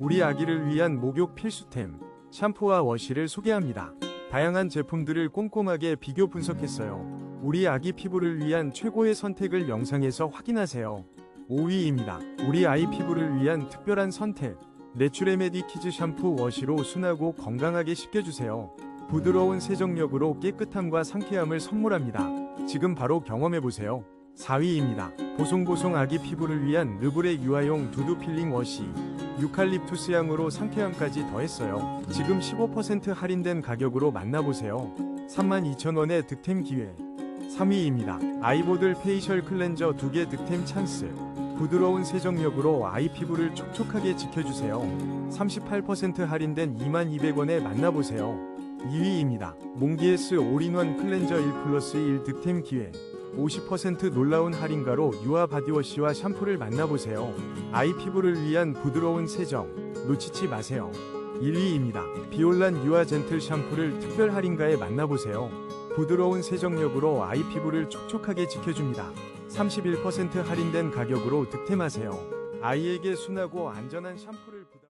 우리 아기를 위한 목욕 필수템, 샴푸와 워시를 소개합니다. 다양한 제품들을 꼼꼼하게 비교 분석했어요. 우리 아기 피부를 위한 최고의 선택을 영상에서 확인하세요. 5위입니다. 우리 아이 피부를 위한 특별한 선택. 내추레메디 키즈 샴푸 워시로 순하고 건강하게 씻겨주세요. 부드러운 세정력으로 깨끗함과 상쾌함을 선물합니다. 지금 바로 경험해보세요. 4위입니다. 보송보송 아기 피부를 위한 르브레 유아용 두두 필링 워시. 유칼립투스 향으로 상쾌함까지 더했어요. 지금 15% 할인된 가격으로 만나보세요. 32,000원의 득템 기회. 3위입니다. 아이보들 페이셜 클렌저 2개 득템 찬스. 부드러운 세정력으로 아이 피부를 촉촉하게 지켜주세요. 38% 할인된 22,000원에 만나보세요. 2위입니다. 몽기에스 올인원 클렌저 1 플러스 1 득템 기회. 50% 놀라운 할인가로 유아 바디워시와 샴푸를 만나보세요. 아이 피부를 위한 부드러운 세정. 놓치지 마세요. 1위입니다. 비올란 유아 젠틀 샴푸를 특별 할인가에 만나보세요. 부드러운 세정력으로 아이 피부를 촉촉하게 지켜줍니다. 31% 할인된 가격으로 득템하세요. 아이에게 순하고 안전한 샴푸를 부탁